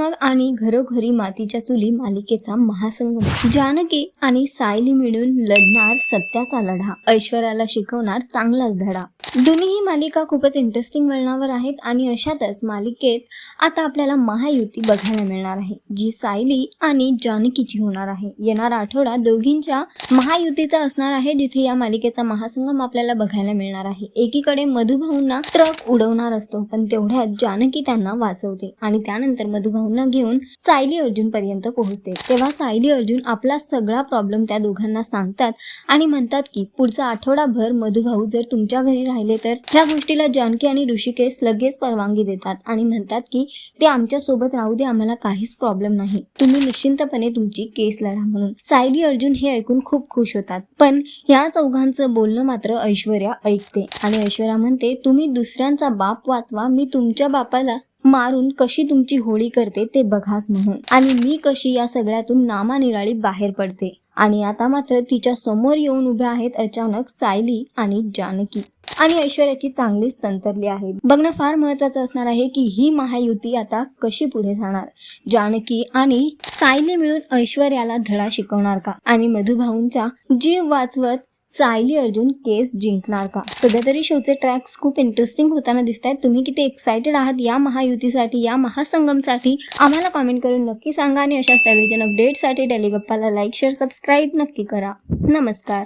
झगमग आणि घरोघरी मातीच्या चुली मालिकेचा महासंगम. जानकी आणि सायली मिळून लढणार सत्याचा लढा. ऐश्वर्याला शिकवणार चांगलाच धडा. दोन्ही मालिका खूपच इंटरेस्टिंग वळणावर आहेत आणि अशातच मालिकेत आता आपल्याला महायुती बघायला मिळणार आहे जी सायली आणि जानकीची होणार आहे. येणारा आठवडा दोघींच्या महायुतीचा असणार आहे जिथे या मालिकेचा महासंगम आपल्याला बघायला मिळणार आहे. एकीकडे मधुभाऊंना ट्रक उडवणार असतो पण तेवढ्यात जानकी त्यांना वाचवते आणि त्यानंतर मधुभाऊ भावना घेऊन सायली अर्जुन पर्यंत पोहोचते. तेव्हा सायली अर्जुन आपला सगळा प्रॉब्लेम त्या दोघांना सांगतात आणि म्हणतात की पुढचा आठवडाभर मधुभाऊ जर तुमच्या घरी राहिले तर ह्या गोष्टीला जानकी आणि ऋषिकेश लगेच परवानगी देतात आणि म्हणतात की ते आमच्यासोबत राहू दे आम्हाला काहीच प्रॉब्लेम नाही. तुम्ही निश्चिंतपणे तुमची केस लढा म्हणून. सायली अर्जुन हे ऐकून खूप खुश होतात. पण या चौघांचं बोलणं मात्र ऐश्वर्या ऐकते आणि ऐश्वर्या म्हणते तुम्ही दुसऱ्यांचा बाप वाचवा मी तुमच्या बापाला मारून कशी तुमची होळी करते ते बघाच म्हणून. आणि मी कशी या सगळ्यातून नामानिराळी बाहेर पडते. आणि आता मात्र तिच्या समोर येऊन उभ्या आहेत अचानक सायली आणि जानकी. आणि ऐश्वर्याची चांगलीच तंतरली आहे. बघणं फार महत्वाचं असणार आहे की ही महायुती आता कशी पुढे जाणार? जानकी आणि सायली मिळून ऐश्वर्याला धडा शिकवणार का? आणि मधुभाऊंचा जीव वाचवत सायली अर्जुन केस जिंकणार का? सध्या तरी शोचे ट्रॅक्स खूप इंटरेस्टिंग होताना दिसत आहेत तुम्ही किती एक्सायटेड आहात या महायुतीसाठी या महासंगमसाठी? आम्हाला कमेंट करून नक्की सांगा आणि अशाच टेलिव्हिजन अपडेटसाठी टेलिगप्पाला लाईक शेअर सबस्क्राईब नक्की करा. नमस्कार.